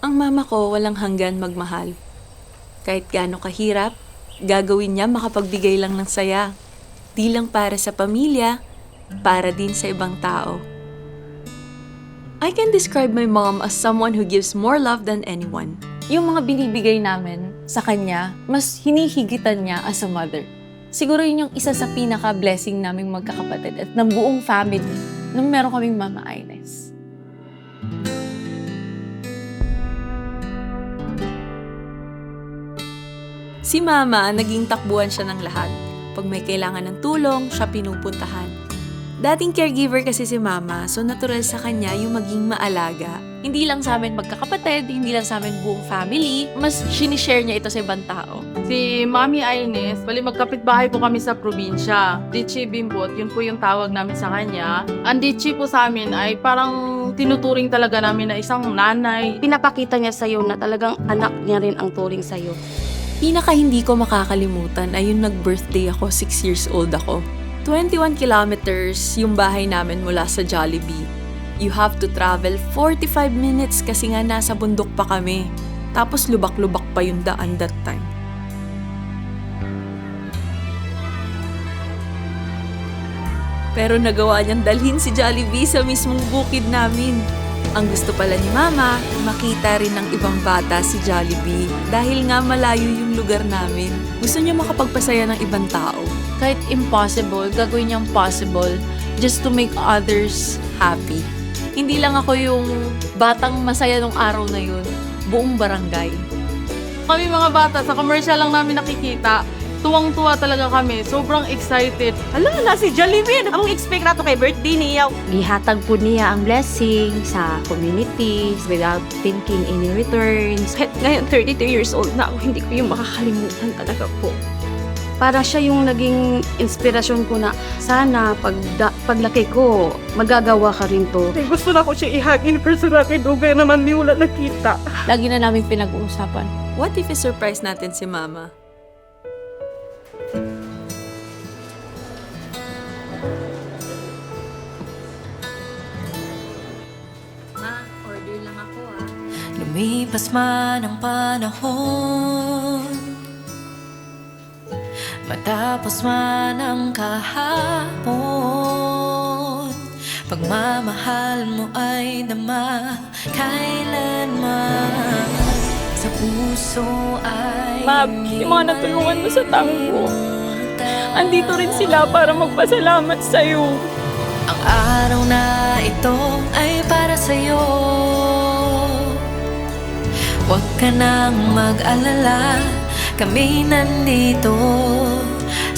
Ang mama ko walang hanggan magmahal. Kahit gaano kahirap, gagawin niya makapagbigay lang ng saya. Di lang para sa pamilya, para din sa ibang tao. I can describe my mom as someone who gives more love than anyone. Yung mga binibigay namin sa kanya, mas hinihigitan niya as a mother. Siguro yun yung isa sa pinaka-blessing naming magkakapatid at ng buong family nung meron kaming Mama Ines. Si mama, naging takbuhan siya ng lahat. Pag may kailangan ng tulong, siya pinupuntahan. Dating caregiver kasi si mama, so natural sa kanya yung maging maalaga. Hindi lang sa amin magkakapatid, hindi lang sa amin buong family, mas sinishare niya ito sa ibang tao. Si Mami Ines, bali magkapitbahay po kami sa probinsya. Dichi Bimbot, yun po yung tawag namin sa kanya. Ang Dichi po sa amin ay parang tinuturing talaga namin na isang nanay. pinapakita niya sa'yo na talagang anak niya rin ang turing sa'yo. Pinaka hindi ko makakalimutan ay yung nag-birthday ako, 6 years old ako. 21 kilometers yung bahay namin mula sa Jollibee. You have to travel 45 minutes kasi nga nasa bundok pa kami. Tapos lubak-lubak pa yung daan that time. Pero nagawa niyang dalhin si Jollibee sa mismong bukid namin. Ang gusto pala ni Mama, makita rin ng ibang bata si Jollibee dahil nga malayo yung lugar namin. Gusto niya makapagpasaya ng ibang tao. Kahit impossible, gagawin niyang possible just to make others happy. Hindi lang ako yung batang masaya nung araw na yun, buong barangay. Kami mga bata, sa commercial lang namin nakikita. Tuwang-tuwa talaga kami. Sobrang excited. Hala, na si Jollibee. Ang expect nato kay birthday niya. Gihatag po niya ang blessing sa communities without thinking any returns. Kahit ngayon, 32 years old na ako, hindi ko yung makakalimutan talaga po. Para siya yung naging inspirasyon ko na sana pag paglaki ko, magagawa ka rin to. Ay, gusto na ko siya ihagin personal kay Dugay naman ni wala nakita. Lagi na namin pinag-uusapan. What if i-surprise natin si Mama? Ma, order lang ako ah. Lumipas man ang panahon. Matapos man ang kahapon. Pagmamahal mo ay dama Kailanman Sa puso ay Ma'am, yung mga natulungan mo sa tango, Andito rin sila para magpasalamat sa'yo. Ang araw na ito ay para sa'yo Huwag ka nang mag-alala Kami nandito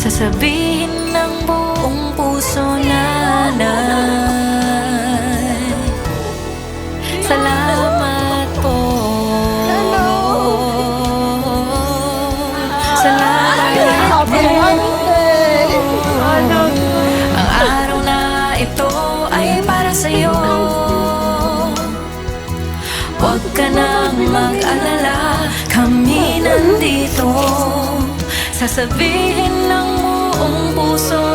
Sasabihin ng buong puso nanay ka nang mag-alala. Kami nandito. Sasabihin ng buong puso